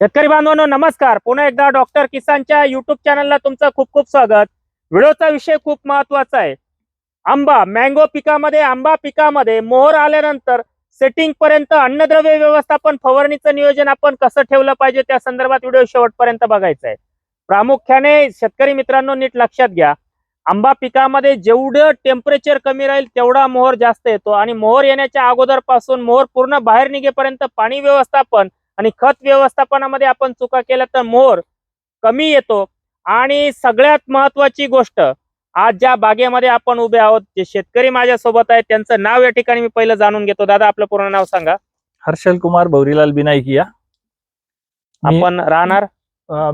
शेतकरी बांधवांनो नमस्कार. पुन्हा एकदा डॉक्टर किसानच्या युट्यूब चॅनलला तुमचं खूप खूप स्वागत. व्हिडिओचा विषय खूप महत्त्वाचा आहे. आंबा मँगो पिकामध्ये आंबा पिकामध्ये मोहर आल्यानंतर सेटिंग पर्यंत अन्नद्रव्य व्यवस्थापन फवारणीचं नियोजन आपण कसं ठेवलं पाहिजे त्या संदर्भात व्हिडिओ शेवटपर्यंत बघायचा आहे. प्रामुख्याने शेतकरी मित्रांनो नीट लक्षात घ्या. आंबा पिकामध्ये जेवढं टेम्परेचर कमी राहील तेवढा मोहर जास्त येतो आणि मोहर येण्याच्या अगोदरपासून मोहर पूर्ण बाहेर निघेपर्यंत पाणी व्यवस्थापन आणि खत व्यवस्थापनामध्ये आपण चुका केल्या तर मोहर कमी येतो. आणि सगळ्यात महत्वाची गोष्ट आज ज्या बागेमध्ये आपण उभे आहोत जे शेतकरी माझ्या सोबत आहेत त्यांचं नाव या ठिकाणी मी पहिलं जाणून घेतो. दादा आपलं पूर्ण नाव सांगा. हर्षल कुमार भौरीलाल बिनायकिया आपण राहणार?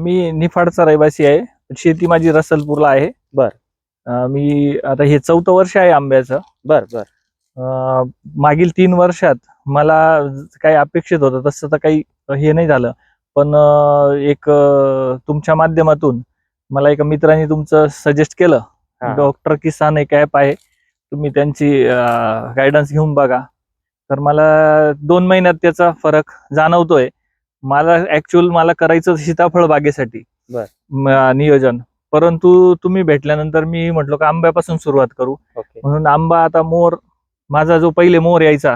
मी निफाडचा रहिवासी आहे. शेती माझी रसलपूरला आहे. बर. मी आता हे चौथं वर्ष आहे आंब्याचं. बर बर. मागील तीन वर्षात मला काही अपेक्षित होतं तसं तर काही हे नाही झालं. पण एक तुमच्या माध्यमातून मला एका मित्राने तुमचं सजेस्ट केलं. डॉक्टर किसान एक ॲप आहे. तुम्ही त्यांची गायडन्स घेऊन बघा. तर मला दोन महिन्यात त्याचा फरक जाणवतोय. मला ऍक्च्युअल मला करायचं सीताफळ बागेसाठी नियोजन. परंतु तुम्ही भेटल्यानंतर मी म्हटलो का आंब्यापासून सुरुवात करू. म्हणून आंबा आता मोर माझा जो पहिले मोर यायचा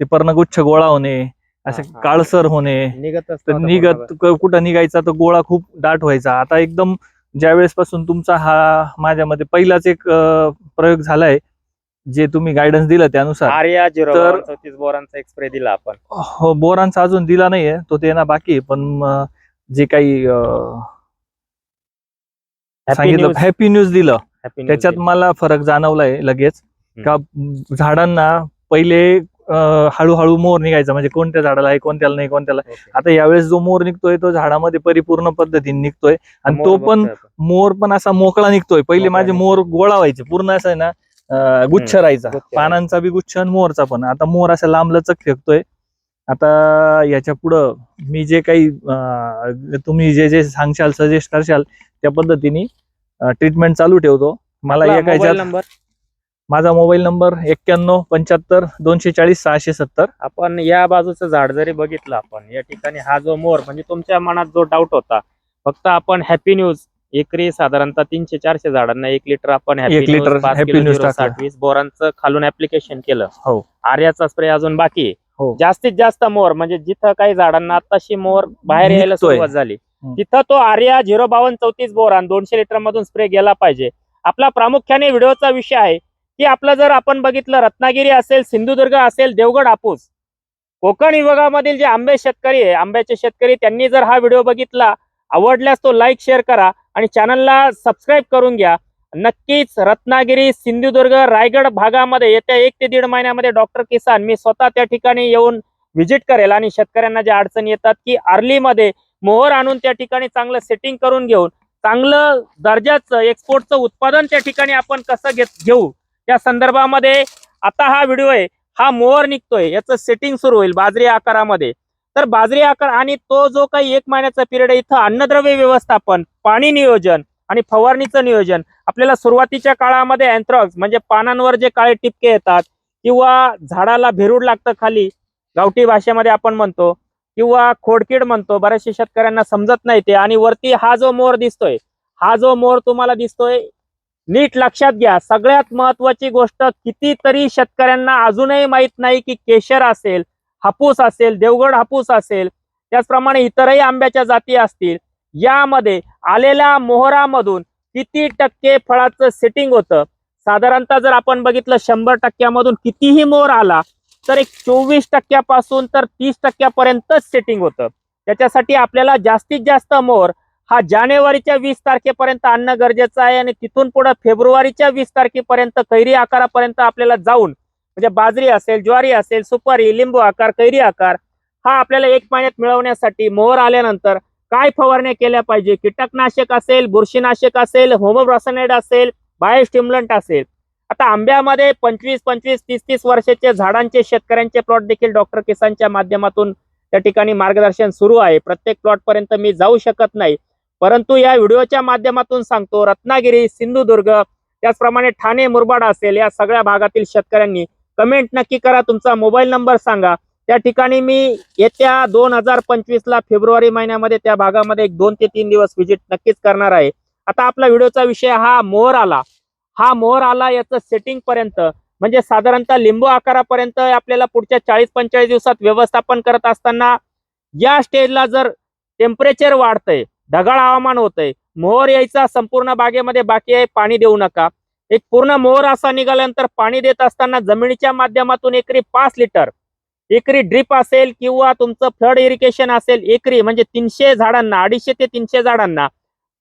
ते पर्णगुच्छ गोळा होणे असे हा, हा. काळसर होणे निघत तर निघत क- कुठं निघायचा तर गोळा खूप दाट व्हायचा आता एकदम ज्या वेळेस पासून तुमचा हा माझ्यामध्ये पहिलाच एक अं, प्रयोग झालाय जे तुम्ही गायडन्स दिलं त्यानुसार आर्या झिरो तर- चौतीस बोरांचा एक स्प्रे दिला आपण हो बोरांचा अजून दिला नाहीये तो ते ना बाकी आहे. पण म, जे काही अं, सांगितलं. हॅपी न्यूज दिलं त्याच्यात. मला फरक जाणवलाय लगेच का झाडांना पहिले हळूहळू मोर निघायचा. म्हणजे कोणत्या झाडाला आहे कोणत्याला नाही कोणत्याला. आता यावेळेस जो मोर निघतोय तो झाडामध्ये परिपूर्ण पद्धतीने निघतोय. आणि तो पण. मोर पण असा मोकळा निघतोय. पहिले माझे. मोर गोळा व्हायचे. पूर्ण असं आहे ना गुच्छ राहायचा. पानांचा बी गुच्छ आणि मोरचा पण. आता मोर असा लांब लचक फेकतोय आता याच्या पुढं मी जे काही तुम्ही जे जे सांगशाल सजेस्ट करशाल त्या पद्धतीने ट्रीटमेंट चालू ठेवतो. मला एका नंबर माझा मोबाईल नंबर एक्क्याण्णव पंच्याहत्तर दोनशे चाळीस सहाशे सत्तर आपण या बाजूचं झाड जरी बघितलं आपण या ठिकाणी हा जो मोर म्हणजे तुमच्या मनात जो डाऊट होता फक्त आपण हॅपी न्यूज एकरी साधारणतः तीनशे चारशे झाडांना एक लिटर आपण एक हॅपी लिटर न्यूज टाकलं. साठ वीस बोरांचं खालून ऍप्लिकेशन केलं हो. आर्याचा स्प्रे अजून बाकी आहे हो. जास्तीत जास्त मोर म्हणजे जिथं काही झाडांना आताशी मोर बाहेर यायला. सुरुवात झाली. तिथं तो आर्या झिरो बावन्न चौतीस बोरान दोनशे लिटर मधून स्प्रे गेला पाहिजे आपला प्रामुख्याने व्हिडिओचा विषय आहे की आपलं जर आपण बघितलं रत्नागिरी असेल सिंधुदुर्ग असेल देवगड आपूस कोकण विभागामधील जे आंबे शेतकरी आहे आंब्याचे शेतकरी त्यांनी जर हा व्हिडिओ बघितला आवडल्यास तो लाईक शेअर करा आणि चॅनलला सबस्क्राईब करून घ्या. नक्कीच रत्नागिरी सिंधुदुर्ग रायगड भागामध्ये येत्या एक ते दीड महिन्यामध्ये डॉक्टर किसान मी स्वतः त्या ठिकाणी येऊन व्हिजिट करेल आणि शेतकऱ्यांना ज्या अडचणी येतात की अर्लीमध्ये मोहर आणून त्या ठिकाणी चांगलं सेटिंग करून घेऊन चांगलं दर्जाचं एक्सपोर्टचं उत्पादन त्या ठिकाणी आपण कसं घेत घेऊ? या संदर्भामध्ये आता हा व्हिडिओ आहे हा मोहर निघतोय याचं सेटिंग सुरू होईल बाजरी आकारामध्ये. तर बाजरी आकार आणि तो जो काही एक महिन्याचा पिरियड आहे इथं अन्नद्रव्य व्यवस्थापन पाणी नियोजन आणि फवारणीचं नियोजन. आपल्याला सुरुवातीच्या काळामध्ये अँथ्रॉक्स म्हणजे पानांवर जे काळे टिपके येतात किंवा झाडाला भेरूड लागतं खाली गावठी भाषेमध्ये आपण म्हणतो किंवा खोडकीड म्हणतो बऱ्याचशा शेतकऱ्यांना समजत नाही ते. आणि वरती हा जो मोर दिसतोय हा जो मोर तुम्हाला दिसतोय नीट लक्षात घ्या. सगळ्यात महत्वाची गोष्ट कितीतरी शेतकऱ्यांना अजूनही माहीत नाही की केशर असेल हापूस असेल देवगड हापूस असेल त्याचप्रमाणे इतरही आंब्याच्या जाती असतील. यामध्ये आलेल्या मोहरामधून किती टक्के फळाचं सेटिंग होतं? साधारणतः जर आपण बघितलं शंभर टक्क्यामधून कितीही मोहर आला तर एक चोवीस टक्क्यापासून तर तीस टक्क्यापर्यंतच सेटिंग होतं. त्याच्यासाठी आपल्याला जास्तीत जास्त मोहर हा जानेवारीच्या वीस तारखेपर्यंत आणणं गरजेचं आहे आणि तिथून पुढे फेब्रुवारीच्या वीस तारखेपर्यंत कैरी आकारापर्यंत आपल्याला जाऊन म्हणजे बाजरी असेल ज्वारी असेल सुपारी लिंबू आकार कैरी आकार हा आपल्याला एक महिन्यात मिळवण्यासाठी मोहर आल्यानंतर काय फवारण्या केल्या पाहिजे? कीटकनाशक असेल बुरशीनाशक असेल होमोब्रॉसनेड असेल बायोस्टिम्लंट असेल. आता आंब्यामध्ये पंचवीस पंचवीस तीस तीस वर्षाचे झाडांचे शेतकऱ्यांचे प्लॉट देखील डॉक्टर किसानच्या माध्यमातून त्या ठिकाणी मार्गदर्शन सुरू आहे. प्रत्येक प्लॉट पर्यंत मी जाऊ शकत नाही. परंतु या व्हिडिओच्या माध्यमातून सांगतो रत्नागिरी सिंधुदुर्ग त्याचप्रमाणे ठाणे मुरबाड असेल या सगळ्या भागातील शेतकऱ्यांनी कमेंट नक्की करा. तुमचा मोबाईल नंबर सांगा. त्या ठिकाणी मी येत्या दोन हजार पंचवीस ला फेब्रुवारी महिन्यामध्ये त्या भागामध्ये एक दोन ते तीन दिवस व्हिजिट नक्कीच करणार आहे. आता आपला व्हिडिओचा विषय हा मोहर आला हा मोहर आला याचं सेटिंग पर्यंत म्हणजे साधारणतः लिंबू आकारापर्यंत आपल्याला पुढच्या चाळीस पंचेचाळीस दिवसात व्यवस्थापन करत असताना या स्टेजला जर टेम्परेचर वाढतंय ढगाळ हवामान होतंय. मोहर यायचा संपूर्ण बागेमध्ये बाकी आहे पाणी देऊ नका. एक पूर्ण मोहर असा निघाल्यानंतर पाणी देत असताना जमिनीच्या माध्यमातून एकरी पाच लिटर एकरी ड्रीप असेल किंवा तुमचं फ्लड इरिगेशन असेल एकरी म्हणजे तीनशे झाडांना अडीचशे ते तीनशे झाडांना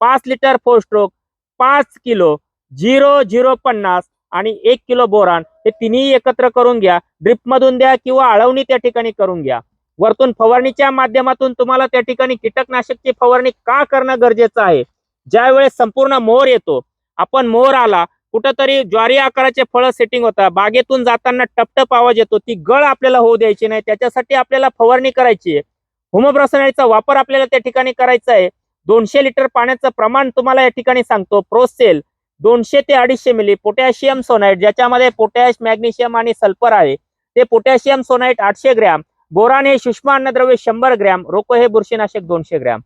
पाच लिटर फोर स्ट्रोक पाच किलो झिरो झिरो पन्नास आणि एक किलो बोरान हे तिन्ही एकत्र करून घ्या. ड्रिप मधून द्या किंवा आळवणी त्या ठिकाणी करून घ्या. वरतून फवारणीच्या माध्यमातून तुम्हाला त्या ठिकाणी कीटकनाशकची फवारणी का करणं गरजेचं आहे? ज्या वेळेस संपूर्ण मोहर येतो आपण मोहर आला कुठंतरी ज्वारी आकाराचे फळं सेटिंग होतात. बागेतून जाताना टपटप आवाज येतो ती गळ आपल्याला होऊ द्यायची नाही. त्याच्यासाठी आपल्याला फवारणी करायची आहे. होमोब्रसनाचा वापर आपल्याला त्या ठिकाणी करायचा आहे. दोनशे लिटर पाण्याचं प्रमाण तुम्हाला या ठिकाणी सांगतो. प्रोसेल दोनशे ते अडीचशे मिली पोटॅशियम सोनाईट ज्याच्यामध्ये पोटॅश मॅग्नेशियम आणि सल्फर आहे. ते पोटॅशियम सोनाईट आठशे ग्रॅम बोराने हे सूक्ष्म अन्नद्रव्य शंभर ग्रॅम रोको हे बुरशीनाशक दोनशे ग्रॅम.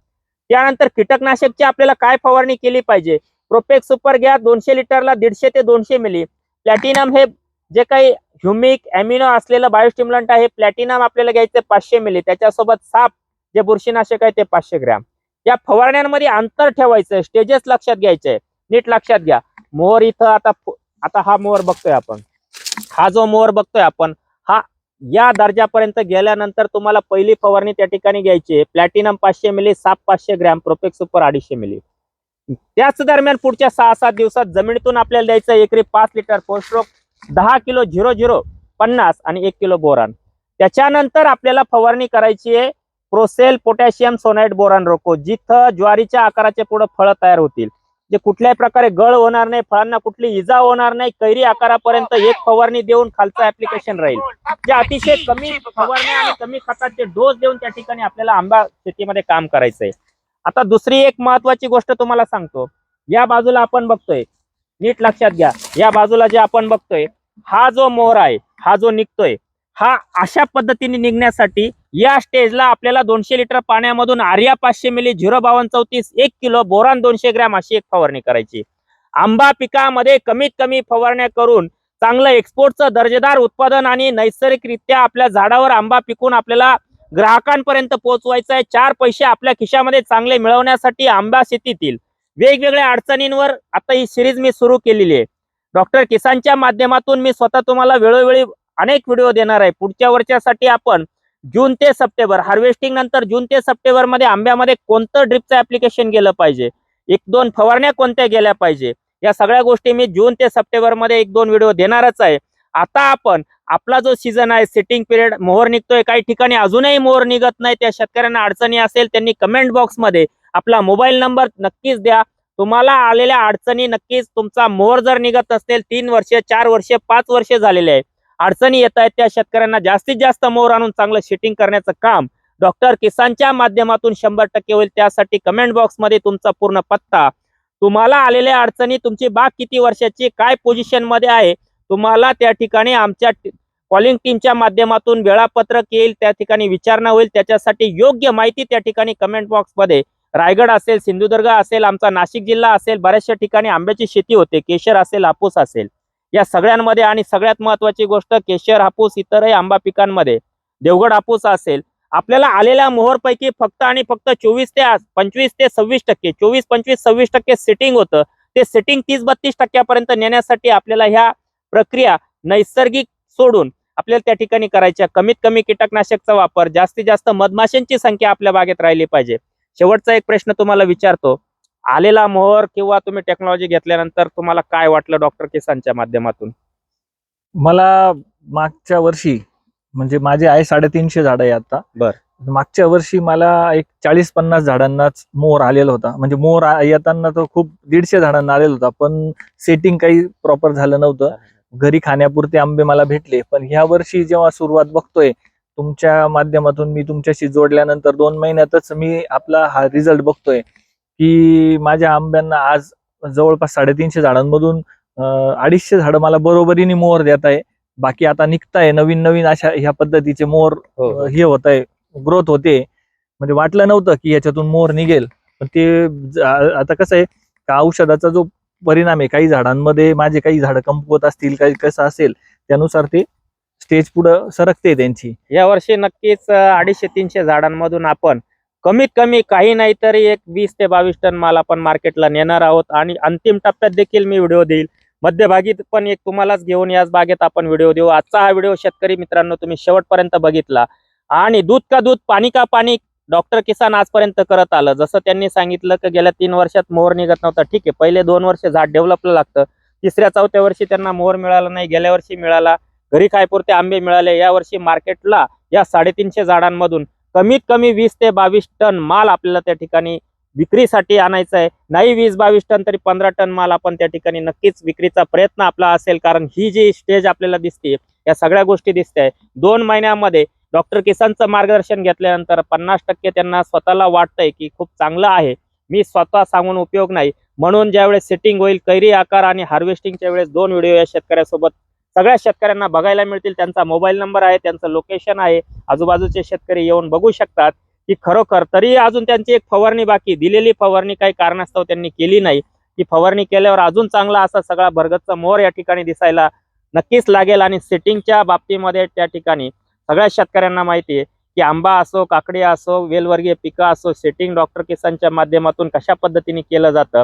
त्यानंतर कीटकनाशकची आपल्याला काय फवारणी केली पाहिजे? प्रोपेक सुपर घ्या दोनशे लिटरला दीडशे ते दोनशे मिली. प्लॅटिनम हे जे काही ह्युमिक अॅमिनो असलेलं बायोस्टिम्युलंट आहे प्लॅटिनम आपल्याला घ्यायचं पाचशे मिली. त्याच्यासोबत साप जे बुरशीनाशक आहे ते पाचशे ग्रॅम. या फवारण्यांमध्ये अंतर ठेवायचं स्टेजेस लक्षात घ्यायचे. नीट लक्षात घ्या. मोहर इथं आता आता हा मोहर बघतोय आपण. हा जो मोहर बघतोय आपण या दर्जापर्यंत गेल्यानंतर तुम्हाला पहिली फवारणी त्या ठिकाणी घ्यायची आहे. प्लॅटिनम पाचशे मिली साप पाचशे ग्रॅम प्रोपेक सुपर अडीचशे मिली त्याच दरम्यान पुढच्या सहा सात दिवसात जमिनीतून आपल्याला द्यायचं एकरी पाच लिटर पोस्ट्रोक दहा किलो झिरो झिरो पन्नास आणि एक किलो बोरान. त्याच्यानंतर आपल्याला फवारणी करायची आहे प्रोसेल पोटॅशियम सोनाईट बोरान रोको जिथं ज्वारीच्या आकाराचे पुढे फळं तयार होतील. जे कुठल्याही प्रकारे गळ होणार नाही फळांना कुठली इजा होणार नाही कैरी आकारापर्यंत एक फवारणी देऊन खालचं ऍप्लिकेशन राहील. जे अतिशय कमी फवारणी आणि कमी खताचे डोस देऊन त्या ठिकाणी आपल्याला आंबा शेतीमध्ये काम करायचंय आता दुसरी एक महत्वाची गोष्ट तुम्हाला सांगतो. या बाजूला आपण बघतोय. नीट लक्षात घ्या. या बाजूला जे आपण बघतोय हा जो मोहर आहे हा जो निघतोय हा अशा पद्धतीने निघण्यासाठी या स्टेजला आपल्याला दोनशे लिटर पाण्यामधून आर्या पाचशे मिली झिरो बावन चौतीस एक किलो बोरान दोनशे ग्रॅम अशी एक फवारणी करायची. आंबा पिकामध्ये कमीत कमी फवारण्या करून चांगलं एक्सपोर्टचं दर्जेदार उत्पादन आणि नैसर्गिकरित्या आपल्या झाडावर आंबा पिकून आपल्याला ग्राहकांपर्यंत पोहोचवायचं आहे. चार पैसे आपल्या खिशामध्ये चांगले मिळवण्यासाठी आंबा शेतीतील वेगवेगळ्या अडचणींवर आता ही सिरीज मी सुरू केलेली आहे. डॉक्टर किसानच्या माध्यमातून मी स्वतः तुम्हाला वेळोवेळी अनेक व्हिडिओ देणार आहे. पुढच्या वर्षासाठी आपण जून ते सप्टेंबर हार्वेस्टिंग नंतर जून ते सप्टेंबरमध्ये आंब्यामध्ये कोणतं ड्रिपचं ऍप्लिकेशन गेलं पाहिजे? एक दोन फवारण्या कोणत्या गेल्या पाहिजे? या सगळ्या गोष्टी मी जून ते सप्टेंबरमध्ये एक दोन व्हिडिओ देणारच आहे. आता आपण आपला जो सीझन आहे सेटिंग पिरियड मोहर निघतोय. काही ठिकाणी अजूनही मोहर निघत नाही. त्या शेतकऱ्यांना अडचणी असेल त्यांनी कमेंट बॉक्समध्ये आपला मोबाईल नंबर नक्कीच द्या. तुम्हाला आलेल्या अडचणी नक्कीच तुमचा मोहर जर निघत असेल तीन वर्ष चार वर्ष पाच वर्ष झालेले आहे. अडचणी येत आहेत त्या शेतकऱ्यांना जास्तीत जास्त मोर आणून चांगलं शेटिंग करण्याचं काम डॉक्टर किसानच्या माध्यमातून शंभर टक्के होईल. त्यासाठी कमेंट बॉक्समध्ये तुमचा पूर्ण पत्ता. तुम्हाला आलेल्या अडचणी तुमची बाग किती वर्षाची काय पोझिशनमध्ये आहे तुम्हाला त्या ठिकाणी आमच्या कॉलिंग टीमच्या माध्यमातून वेळापत्रक येईल त्या ठिकाणी विचारणा होईल. त्याच्यासाठी योग्य माहिती त्या ठिकाणी कमेंट बॉक्समध्ये रायगड असेल सिंधुदुर्ग असेल आमचा नाशिक जिल्हा असेल बऱ्याचशा ठिकाणी आंब्याची शेती होते केशर असेल हापूस असेल. या सगळ्यांमध्ये आणि सगळ्यात महत्वाची गोष्ट केशर हापूस इतरही आंबा पिकांमध्ये. देवगड हापूस असेल आपल्याला आलेल्या मोहरपैकी फक्त आणि फक्त चोवीस ते पंचवीस ते सव्वीस टक्के चोवीस पंचवीस सव्वीस टक्के सेटिंग होतं. ते सेटिंग तीस बत्तीस टक्क्यापर्यंत नेण्यासाठी आपल्याला ह्या प्रक्रिया नैसर्गिक सोडून आपल्याला त्या ठिकाणी करायच्या. कमीत कमी कीटकनाशकचा वापर जास्तीत जास्त मधमाशांची संख्या आपल्या बागेत राहिली पाहिजे. शेवटचा एक प्रश्न तुम्हाला विचारतो आलेला मोहर किंवा तुम्ही टेक्नॉलॉजी घेतल्यानंतर तुम्हाला काय वाटलं डॉक्टर किसानच्या माध्यमातून? मला मागच्या वर्षी म्हणजे माझे आहे साडेतीनशे झाड आहे आता. बर. मागच्या वर्षी मला एक चाळीस पन्नास झाडांनाच मोर आलेला होता. म्हणजे मोर येताना तो खूप दीडशे झाडांना आलेला होता पण सेटिंग काही प्रॉपर झालं नव्हतं. घरी खाण्यापुरते आंबे मला भेटले. पण ह्या वर्षी जेव्हा सुरुवात बघतोय तुमच्या माध्यमातून मी तुमच्याशी जोडल्यानंतर दोन महिन्यातच मी आपला हा रिझल्ट बघतोय. की माझ्या आंब्यांना आज जवळपास साडेतीनशे झाडांमधून अडीचशे झाडं मला बरोबरीने मोहर देत आहे. बाकी आता निघताय नवीन नवीन अशा ह्या पद्धतीचे मोर हो, अं, हे होत आहे ग्रोथ होते. म्हणजे वाटलं नव्हतं की याच्यातून मोर निघेल. पण ते आता कसं आहे का औषधाचा जो परिणाम आहे काही झाडांमध्ये माझे काही झाडं कमकुवत असतील काही कसं असेल त्यानुसार ते स्टेज पुढं सरकते त्यांची. या वर्षी नक्कीच अडीचशे तीनशे झाडांमधून आपण कमीत कमी काही नाही तरी एक वीस ते बावीस टन माल आपण मार्केटला नेणार आहोत. आणि अंतिम टप्प्यात देखील मी व्हिडिओ देईल. मध्यभागी पण एक तुम्हालाच घेऊन याच बागेत आपण व्हिडिओ देऊ. आजचा हा व्हिडिओ शेतकरी मित्रांनो तुम्ही शेवटपर्यंत बघितला. आणि दूध का दूध पाणी का पाणी डॉक्टर किसान आजपर्यंत करत आलं. जसं त्यांनी सांगितलं की गेल्या तीन वर्षात मोहर निघत नव्हता. ठीक आहे पहिले दोन वर्ष झाड डेव्हलपला लागतं. तिसऱ्या चौथ्या वर्षी त्यांना मोहर मिळाला नाही. गेल्या वर्षी मिळाला. घरी खायपुरते आंबे मिळाले. या वर्षी मार्केटला या साडेतीनशे झाडांमधून कमीत कमी वीस ते बावीस टन माल आपल्याला त्या ठिकाणी विक्रीसाठी आणायचा आहे. नाही वीस बावीस टन तरी पंधरा टन माल आपण त्या ठिकाणी नक्कीच विक्रीचा प्रयत्न आपला असेल. कारण ही जी स्टेज आपल्याला दिसते या सगळ्या गोष्टी दिसते दोन महिन्यामध्ये डॉक्टर किसानचं मार्गदर्शन घेतल्यानंतर पन्नास टक्के त्यांना स्वतःला वाटतंय की खूप चांगलं आहे. मी स्वतः सांगून उपयोग नाही. म्हणून ज्यावेळेस सेटिंग होईल कैरी आकार आणि हार्वेस्टिंगच्या वेळेस दोन व्हिडिओ या शेतकऱ्यासोबत सगळ्या शेतकऱ्यांना बघायला मिळतील. त्यांचा मोबाईल नंबर आहे त्यांचं लोकेशन आहे. आजूबाजूचे शेतकरी येऊन बघू शकतात की खरोखर तरी अजून त्यांची एक फवारणी बाकी. दिलेली फवारणी काही कारणास्तव त्यांनी केली नाही. की फवारणी केल्यावर अजून चांगला असा सगळा भरगतचा मोर या ठिकाणी दिसायला नक्कीच लागेल आणि सेटिंगच्या बाबतीमध्ये त्या ठिकाणी सगळ्या शेतकऱ्यांना माहिती आहे की आंबा असो काकडी असो वेलवर्गीय पिकं असो सेटिंग डॉक्टर किसानच्या माध्यमातून कशा पद्धतीने केलं जातं